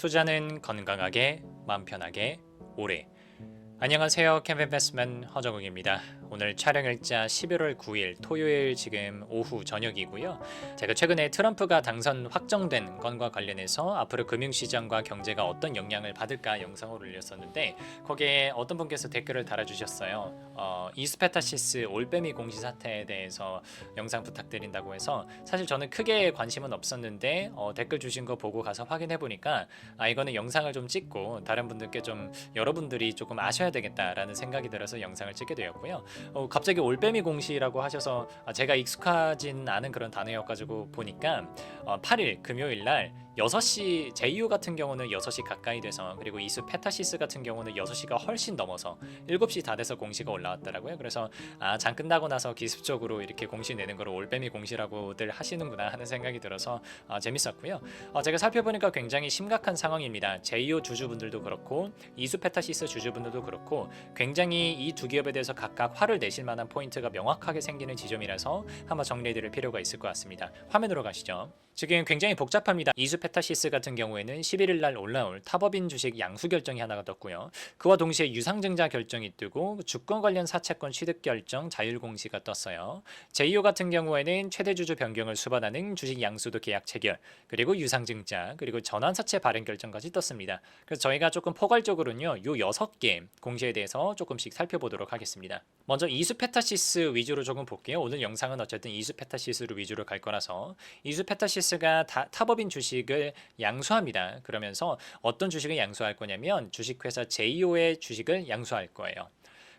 투자는 건강하게 마음 편하게 오래. 안녕하세요 캠펜패스맨 허정욱입니다 오늘 촬영일자 11월 9일 토요일 지금 오후 저녁이고요 제가 최근에 트럼프가 당선 확정된 건과 관련해서 앞으로 금융시장과 경제가 어떤 영향을 받을까 영상을 올렸었는데 거기에 어떤 분께서 댓글을 달아주셨어요 어, 이스페타시스 올빼미 공시 사태에 대해서 영상 부탁드린다고 해서 사실 저는 크게 관심은 없었는데 어, 댓글 주신 거 보고 가서 확인해 보니까 아 이거는 영상을 좀 찍고 다른 분들께 좀 여러분들이 조금 아셔야 되겠다라는 생각이 들어서 영상을 찍게 되었고요. 어, 갑자기 올빼미 공시라고 하셔서 아, 제가 익숙하진 않은 그런 단어여가지고 보니까 어, 8일 금요일 날 6시 제이오 같은 경우는 6시 가까이 돼서 그리고 이수 페타시스 같은 경우는 6시가 훨씬 넘어서 7시 다 돼서 공시가 올라왔더라고요. 그래서 아, 장 끝나고 나서 기습적으로 이렇게 공시 내는 거를 올빼미 공시라고들 하시는구나 하는 생각이 들어서 아, 재밌었고요. 어, 제가 살펴보니까 굉장히 심각한 상황입니다. 제이오 주주분들도 그렇고 이수 페타시스 주주분들도 그렇고 굉장히 이 두 기업에 대해서 각각 화를 내실 만한 포인트가 명확하게 생기는 지점이라서 한번 정리해드릴 필요가 있을 것 같습니다. 화면으로 가시죠. 지금 굉장히 복잡합니다. 이수페타시스 같은 경우에는 11일 날 올라올 타법인 주식 양수 결정이 하나가 떴고요. 그와 동시에 유상증자 결정이 뜨고 주권 관련 사채권 취득 결정 자율 공시가 떴어요. 제이오 같은 경우에는 최대 주주 변경을 수반하는 주식 양수도 계약 체결, 그리고 유상증자, 그리고 전환 사채 발행 결정까지 떴습니다. 그래서 저희가 조금 포괄적으로는요, 요 여섯 개 공시에 대해서 조금씩 살펴보도록 하겠습니다. 먼저 이수페타시스 위주로 조금 볼게요. 오늘 영상은 어쨌든 이수페타시스로 위주로 갈 거라서 이수페타시스 가 다, 타법인 주식을 양수합니다. 그러면서 어떤 주식을 양수할 거냐면 주식회사 제이오의 주식을 양수할 거예요.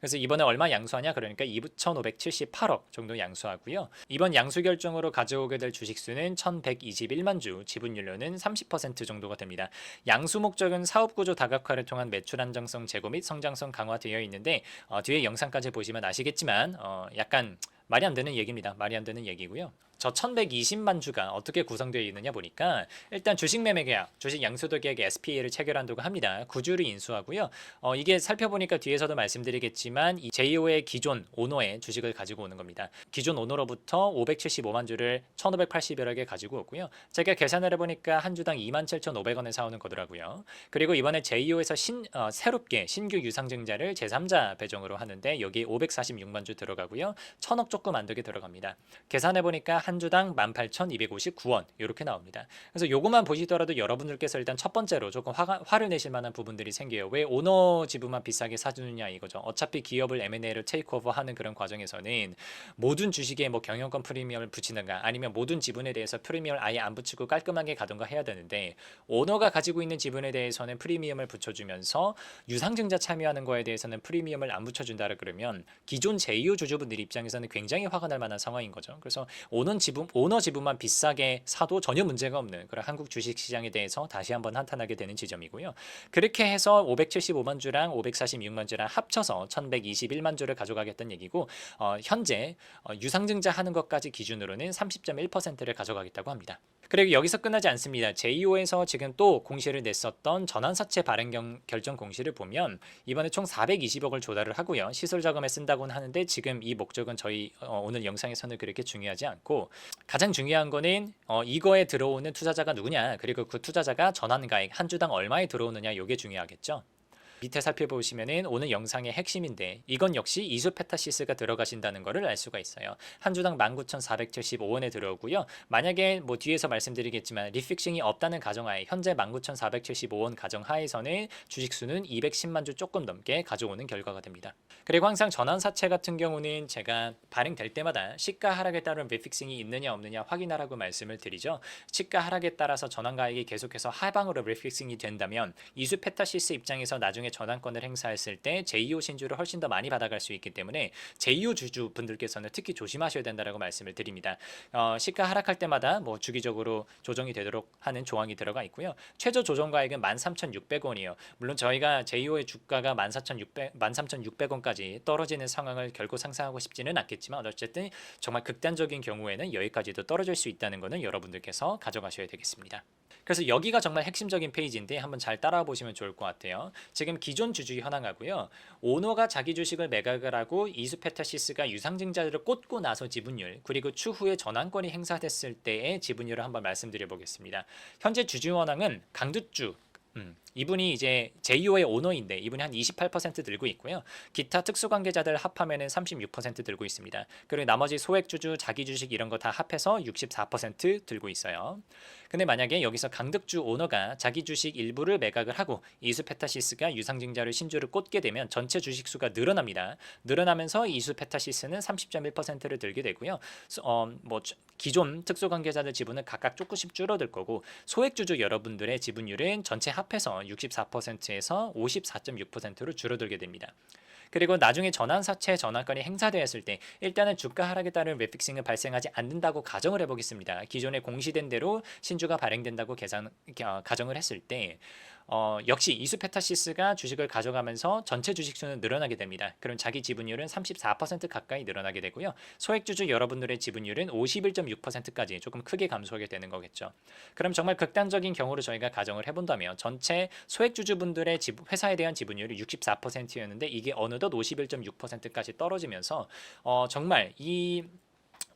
그래서 이번에 얼마 양수하냐 그러니까 2,578억 정도 양수하고요. 이번 양수 결정으로 가져오게 될 주식 수는 1,121만 주, 지분율로는 30% 정도가 됩니다. 양수 목적은 사업 구조 다각화를 통한 매출 안정성 제고 및 성장성 강화되어 있는데 어, 뒤에 영상까지 보시면 아시겠지만 어, 약간 말이 안 되는 얘기입니다. 말이 안 되는 얘기고요. 저 1120만 주가 어떻게 구성되어 있느냐 보니까 일단 주식 매매 계약, 주식 양수도 계약 SPA를 체결한다고 합니다. 구주를 인수하고요. 어, 이게 살펴보니까 뒤에서도 말씀드리겠지만 이 제이오의 기존 오너의 주식을 가지고 오는 겁니다. 기존 오너로부터 575만 주를 1,580여억에 가지고 오고요. 제가 계산을 해보니까 한 주당 27,500원에 사오는 거더라고요. 그리고 이번에 제이오에서 신 어, 새롭게 신규 유상증자를 제3자 배정으로 하는데 여기 546만 주 들어가고요. 1,000억 조금 안 되게 들어갑니다. 계산해 보니까 한 주당 18,259원 이렇게 나옵니다. 그래서 요것만 보시더라도 여러분들께서 일단 첫 번째로 조금 화가, 화를 내실 만한 부분들이 생겨요. 왜 오너 지분만 비싸게 사주느냐 이거죠. 어차피 기업을 M&A를 테이크오버하는 그런 과정에서는 모든 주식에 뭐 경영권 프리미엄을 붙이는가 아니면 모든 지분에 대해서 프리미엄을 아예 안 붙이고 깔끔하게 가던가 해야 되는데 오너가 가지고 있는 지분에 대해서는 프리미엄을 붙여주면서 유상증자 참여하는 거에 대해서는 프리미엄을 안 붙여준다 그러면 기존 제2호 주주분들 입장에서는 굉장히 화가 날 만한 상황인 거죠. 그래서 오너 지분 오너 지분만 비싸게 사도 전혀 문제가 없는 그런 한국 주식 시장에 대해서 다시 한번 한탄하게 되는 지점이고요. 그렇게 해서 575만 주랑 546만 주랑 합쳐서 1121만 주를 가져가겠다는 얘기고 어, 현재 어, 유상증자 하는 것까지 기준으로는 30.1%를 가져가겠다고 합니다. 그리고 여기서 끝나지 않습니다. 제2호에서 지금 또 공시를 냈었던 전환사채 발행 경- 결정 공시를 보면 이번에 총 420억을 조달을 하고요. 시설 자금에 쓴다고는 하는데 지금 이 목적은 저희 어, 오늘 영상에서는 그렇게 중요하지 않고 가장 중요한 거는 어, 이거에 들어오는 투자자가 누구냐 그리고 그 투자자가 전환가액 한 주당 얼마에 들어오느냐 이게 중요하겠죠. 밑에 살펴보시면은 오늘 영상의 핵심인데 이건 역시 이수페타시스가 들어가신다는 것을 알 수가 있어요. 한 주당 19,475원에 들어오고요. 만약에 뭐 뒤에서 말씀드리겠지만 리픽싱이 없다는 가정하에 현재 19,475원 가정하에서는 주식수는 210만 주 조금 넘게 가져오는 결과가 됩니다. 그리고 항상 전환사채 같은 경우는 제가 발행될 때마다 시가 하락에 따른 리픽싱이 있느냐 없느냐 확인하라고 말씀을 드리죠. 시가 하락에 따라서 전환가액이 계속해서 하방으로 리픽싱이 된다면 이수페타시스 입장에서 나중에 전환권을 행사했을 때 제2호 신주를 훨씬 더 많이 받아갈 수 있기 때문에 제2호 주주 분들께서는 특히 조심하셔야 된다라고 말씀을 드립니다. 어, 시가 하락할 때마다 뭐 주기적으로 조정이 되도록 하는 조항이 들어가 있고요. 최저 조정 가액은 13,600원이에요. 물론 저희가 제2호의 주가가 14,600 13,600원까지 떨어지는 상황을 결코 상상하고 싶지는 않겠지만 어쨌든 정말 극단적인 경우에는 여기까지도 떨어질 수 있다는 것은 여러분들께서 가져가셔야 되겠습니다. 그래서 여기가 정말 핵심적인 페이지인데 한번 잘 따라와 보시면 좋을 것 같아요. 지금 기존 주주 현황하고요. 오너가 자기 주식을 매각을 하고 이수페타시스가 유상증자를 꽂고 나서 지분율 그리고 추후에 전환권이 행사됐을 때의 지분율을 한번 말씀드려 보겠습니다. 현재 주주 현황은 강두주 음, 이분이 이제 제이오의 오너인데 이분이 한 28% 들고 있고요. 기타 특수 관계자들 합하면은 36% 들고 있습니다. 그리고 나머지 소액 주주, 자기 주식 이런 거 다 합해서 64% 들고 있어요. 근데 만약에 여기서 강득주 오너가 자기 주식 일부를 매각을 하고 이수페타시스가 유상증자를 신주를 꽂게 되면 전체 주식 수가 늘어납니다. 늘어나면서 이수페타시스는 30.1%를 들게 되고요. 어, 뭐 기존 특수관계자들 지분은 각각 조금씩 줄어들 거고 소액주주 여러분들의 지분율은 전체 합해서 64%에서 54.6%로 줄어들게 됩니다. 그리고 나중에 전환사채 전환권이 행사되었을 때 일단은 주가 하락에 따른 웹픽싱은 발생하지 않는다고 가정을 해보겠습니다. 기존에 공시된 대로 신주가 발행된다고 계산 어, 가정을 했을 때 어, 역시 이수페타시스가 주식을 가져가면서 전체 주식 수는 늘어나게 됩니다. 그럼 자기 지분율은 34% 가까이 늘어나게 되고요. 소액주주 여러분들의 지분율은 51.6%까지 조금 크게 감소하게 되는 거겠죠. 그럼 정말 극단적인 경우로 저희가 가정을 해본다면 전체 소액주주분들의 회사에 대한 지분율이 64%였는데 이게 어느덧 51.6%까지 떨어지면서 어, 정말 이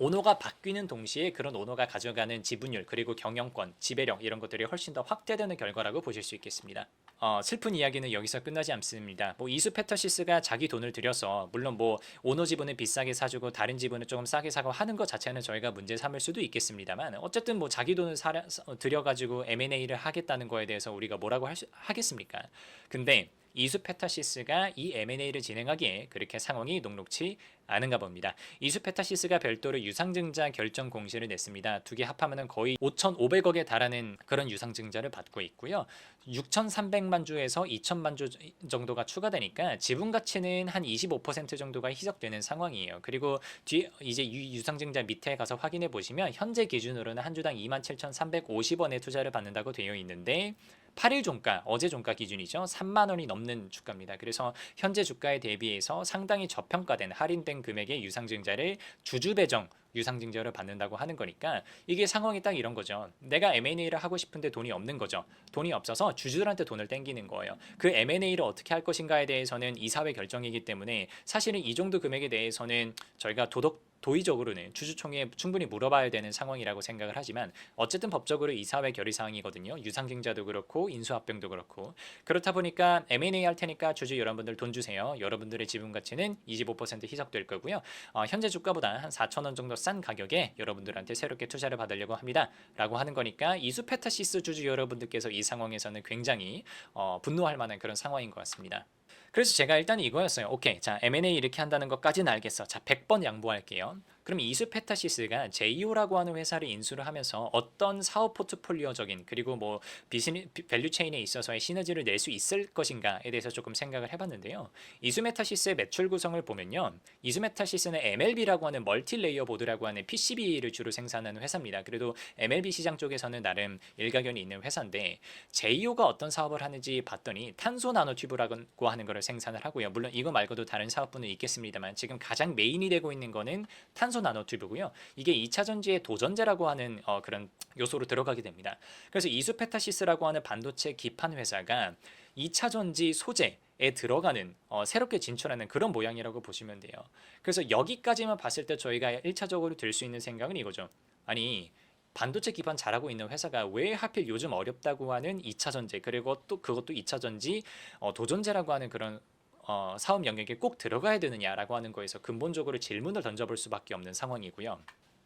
오너가 바뀌는 동시에 그런 오너가 가져가는 지분율 그리고 경영권, 지배력 이런 것들이 훨씬 더 확대되는 결과라고 보실 수 있겠습니다. 어, 슬픈 이야기는 여기서 끝나지 않습니다. 뭐 이수 페터시스가 자기 돈을 들여서 물론 뭐 오너 지분을 비싸게 사주고 다른 지분을 조금 싸게 사고 하는 것 자체는 저희가 문제 삼을 수도 있겠습니다만 어쨌든 뭐 자기 돈을 사, 들여가지고 M&A를 하겠다는 거에 대해서 우리가 뭐라고 할 수, 하겠습니까? 근데 이수페타시스가 이 M&A를 진행하기에 그렇게 상황이 녹록치 않은가 봅니다. 이수페타시스가 별도로 유상증자 결정 공시를 냈습니다. 두 개 합하면 거의 5,500억에 달하는 그런 유상증자를 받고 있고요. 6,300만 주에서 2,000만 주 정도가 추가되니까 지분 가치는 한 25% 정도가 희석되는 상황이에요. 그리고 뒤 이제 유상증자 밑에 가서 확인해 보시면 현재 기준으로는 한 주당 27,350원의 투자를 받는다고 되어 있는데 8일 종가, 어제 종가 기준이죠. 3만 원이 넘는 주가입니다. 그래서 현재 주가에 대비해서 상당히 저평가된 할인된 금액의 유상증자를 주주 배정 유상증자를 받는다고 하는 거니까 이게 상황이 딱 이런 거죠. 내가 M&A를 하고 싶은데 돈이 없는 거죠. 돈이 없어서 주주들한테 돈을 땡기는 거예요. 그 M&A를 어떻게 할 것인가에 대해서는 이사회 결정이기 때문에 사실은 이 정도 금액에 대해서는 저희가 도덕 도의적으로는 주주총회에 충분히 물어봐야 되는 상황이라고 생각을 하지만 어쨌든 법적으로 이사회 결의 사항이거든요. 유상증자도 그렇고 인수합병도 그렇고 그렇다 보니까 M&A 할 테니까 주주 여러분들 돈 주세요. 여러분들의 지분 가치는 25% 희석될 거고요. 어, 현재 주가보다 한 4천 원 정도 싼 가격에 여러분들한테 새롭게 투자를 받으려고 합니다.라고 하는 거니까 이수페타시스 주주 여러분들께서 이 상황에서는 굉장히 어, 분노할 만한 그런 상황인 것 같습니다. 그래서 제가 일단 이거였어요. 오케이. 자, M&A 이렇게 한다는 것까지는 알겠어. 자, 100번 양보할게요. 그럼 이수페타시스가 제이오라고 하는 회사를 인수를 하면서 어떤 사업 포트폴리오적인 그리고 뭐 비즈니 밸류 체인에 있어서의 시너지를 낼 수 있을 것인가에 대해서 조금 생각을 해봤는데요. 이수메타시스의 매출 구성을 보면요, 이수메타시스는 MLB라고 하는 멀티레이어 보드라고 하는 PCB를 주로 생산하는 회사입니다. 그래도 MLB 시장 쪽에서는 나름 일가견이 있는 회사인데 제이오가 어떤 사업을 하는지 봤더니 탄소 나노튜브라고 하는 것을 생산을 하고요. 물론 이거 말고도 다른 사업분은 있겠습니다만 지금 가장 메인이 되고 있는 거는 탄소 나노튜브고요. 이게 2차 전지의 도전제라고 하는 어, 그런 요소로 들어가게 됩니다. 그래서 이수페타시스라고 하는 반도체 기판 회사가 2차 전지 소재 에 들어가는 어, 새롭게 진출하는 그런 모양이라고 보시면 돼요. 그래서 여기까지만 봤을 때 저희가 1차적으로 들 수 있는 생각은 이거죠. 아니 반도체 기반 잘하고 있는 회사가 왜 하필 요즘 어렵다고 하는 2차 전지 그리고 또 그것도 2차 전지 어, 도전제라고 하는 그런 어, 사업 영역에 꼭 들어가야 되느냐라고 하는 거에서 근본적으로 질문을 던져볼 수밖에 없는 상황이고요.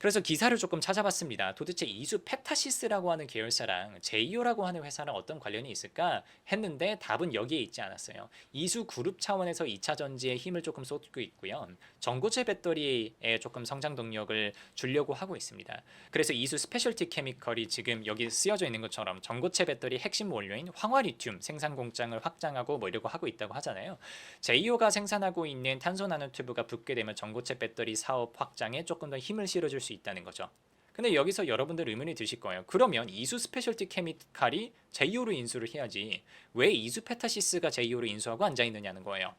그래서 기사를 조금 찾아봤습니다. 도대체 이수 페타시스라고 하는 계열사랑 제이오라고 하는 회사랑 어떤 관련이 있을까 했는데 답은 여기에 있지 않았어요. 이수 그룹 차원에서 2차 전지에 힘을 조금 쏟고 있고요. 전고체 배터리에 조금 성장 동력을 주려고 하고 있습니다. 그래서 이수 스페셜티 케미컬이 지금 여기 쓰여져 있는 것처럼 전고체 배터리 핵심 원료인 황화리튬 생산 공장을 확장하고 뭐 이러고 하고 있다고 하잖아요. 제이오가 생산하고 있는 탄소 나노튜브가 붙게 되면 전고체 배터리 사업 확장에 조금 더 힘을 실어줄 수 있다는 거죠. 근데 여기서 여러분들 의문이 드실 거예요. 그러면 이수 스페셜티 케미칼이 제이오로 인수를 해야지 왜 이수 페타시스가 제이오로 인수하고 앉아 있느냐는 거예요.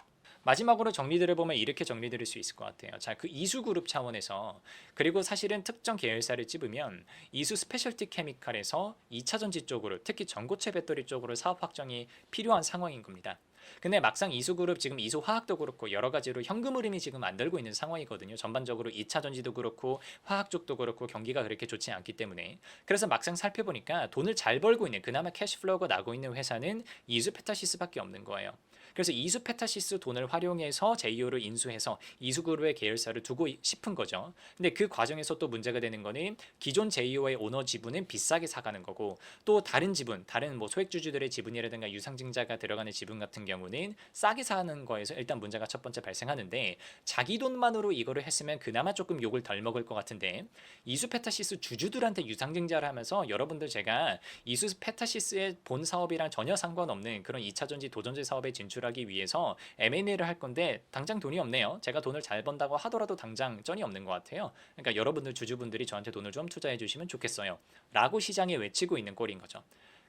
마지막으로 정리들을 보면 이렇게 정리드릴 수 있을 것 같아요. 자, 그 이수 그룹 차원에서 그리고 사실은 특정 계열사를 찝으면 이수 스페셜티 케미칼에서 2차 전지 쪽으로 특히 전고체 배터리 쪽으로 사업 확정이 필요한 상황인 겁니다. 근데 막상 이수그룹 지금 이수화학도 그렇고 여러 가지로 현금 흐름이 지금 안 들고 있는 상황이거든요. 전반적으로 2차 전지도 그렇고 화학 쪽도 그렇고 경기가 그렇게 좋지 않기 때문에 그래서 막상 살펴보니까 돈을 잘 벌고 있는 그나마 캐시플로우가 나고 있는 회사는 이수 페타시스밖에 없는 거예요. 그래서 이수 페타시스 돈을 활용해서 제이오를 인수해서 이수그룹의 계열사를 두고 싶은 거죠. 근데 그 과정에서 또 문제가 되는 거는 기존 제이오의 오너 지분은 비싸게 사가는 거고 또 다른 지분, 다른 뭐 소액주주들의 지분이라든가 유상증자가 들어가는 지분 같은 경우는 싸게 사는 거에서 일단 문제가 첫 번째 발생하는데 자기 돈만으로 이거를 했으면 그나마 조금 욕을 덜 먹을 것 같은데 이수 페타시스 주주들한테 유상증자를 하면서 여러분들 제가 이수 페타시스의 본 사업이랑 전혀 상관없는 그런 2차 전지 도전지 사업에 진출 하기 위해서 M&A를 할 건데 당장 돈이 없네요. 제가 돈을 잘 번다고 하더라도 당장 쩐이 없는 것 같아요. 그러니까 여러분들 주주분들이 저한테 돈을 좀 투자해 주시면 좋겠어요. 라고 시장에 외치고 있는 꼴인 거죠.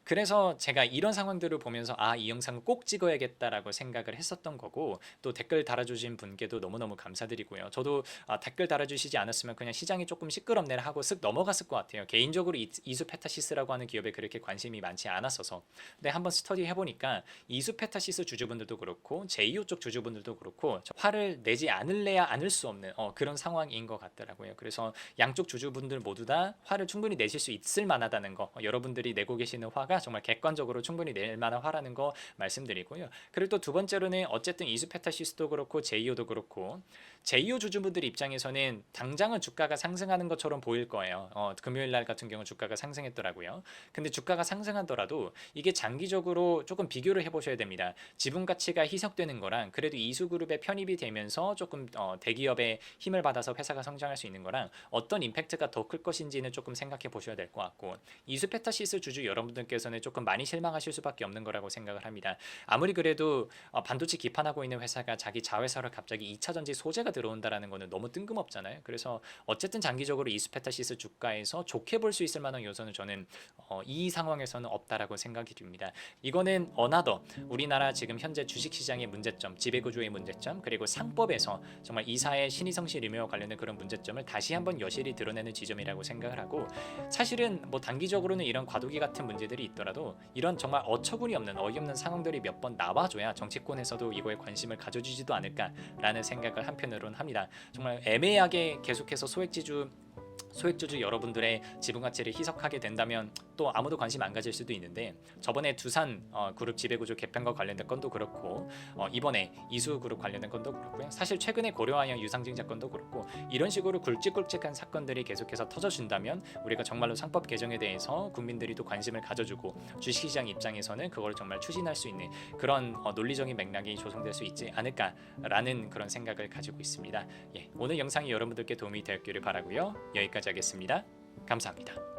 그래서 제가 이런 상황들을 보면서 아 이 영상을 꼭 찍어야겠다라고 생각을 했었던 거고 또 댓글 달아주신 분께도 너무너무 감사드리고요. 저도 아, 댓글 달아주시지 않았으면 그냥 시장이 조금 시끄럽네 하고 쓱 넘어갔을 것 같아요. 개인적으로 이- 이수페타시스라고 하는 기업에 그렇게 관심이 많지 않았어서 근데 한번 스터디 해보니까 이수 페타시스 주주분들도 그렇고 제이오 쪽 주주분들도 그렇고 저 화를 내지 않을래야 않을 수 없는 어, 그런 상황인 것 같더라고요. 그래서 양쪽 주주분들 모두 다 화를 충분히 내실 수 있을 만하다는 거 어, 여러분들이 내고 계시는 화가 정말 객관적으로 충분히 낼 만한 화라는 거 말씀드리고요. 그리고 또 두 번째로는 어쨌든 이수페타시스도 그렇고 제이오도 그렇고 제이오 주주분들 입장에서는 당장은 주가가 상승하는 것처럼 보일 거예요. 어, 금요일 날 같은 경우 주가가 상승했더라고요. 근데 주가가 상승하더라도 이게 장기적으로 조금 비교를 해보셔야 됩니다. 지분 가치가 희석되는 거랑 그래도 이수그룹에 편입이 되면서 조금 어, 대기업의 힘을 받아서 회사가 성장할 수 있는 거랑 어떤 임팩트가 더 클 것인지는 조금 생각해 보셔야 될 것 같고 이수페타시스 주주 여러분들께서는 조금 많이 실망하실 수밖에 없는 거라고 생각을 합니다. 아무리 그래도 어, 반도체 기판하고 있는 회사가 자기 자회사로 갑자기 2차 전지 소재가 들어온다라는 거는 너무 뜬금없잖아요. 그래서 어쨌든 장기적으로 이수페타시스 주가에서 좋게 볼 수 있을 만한 요소는 저는 어, 이 상황에서는 없다라고 생각이 듭니다. 이거는 어나더 우리나라 지금 현재 주식시장의 문제점, 지배구조의 문제점, 그리고 상법에서 정말 이사의 신의성시 리메와 관련된 그런 문제점을 다시 한번 여실히 드러내는 지점이라고 생각을 하고 사실은 뭐 단기적으로는 이런 과도기 같은 문제들이 있더라도 이런 정말 어처구니 없는 어이없는 상황들이 몇 번 나와줘야 정치권에서도 이거에 관심을 가져주지도 않을까라는 생각을 한편으로 는 합니다. 정말 애매하게 계속해서 소액지주 소액주주 여러분들의 지분 가치를 희석하게 된다면 또 아무도 관심 안 가질 수도 있는데 저번에 두산 어, 그룹 지배구조 개편과 관련된 건도 그렇고 어, 이번에 이수 그룹 관련된 건도 그렇고요. 사실 최근에 고려아연 유상증자 건도 그렇고 이런 식으로 굵직굵직한 사건들이 계속해서 터져준다면 우리가 정말로 상법 개정에 대해서 국민들이 또 관심을 가져주고 주식시장 입장에서는 그걸 정말 추진할 수 있는 그런 어, 논리적인 맥락이 조성될 수 있지 않을까라는 그런 생각을 가지고 있습니다. 예, 오늘 영상이 여러분들께 도움이 되었기를 바라고요. 여기까지 하겠습니다. 감사합니다.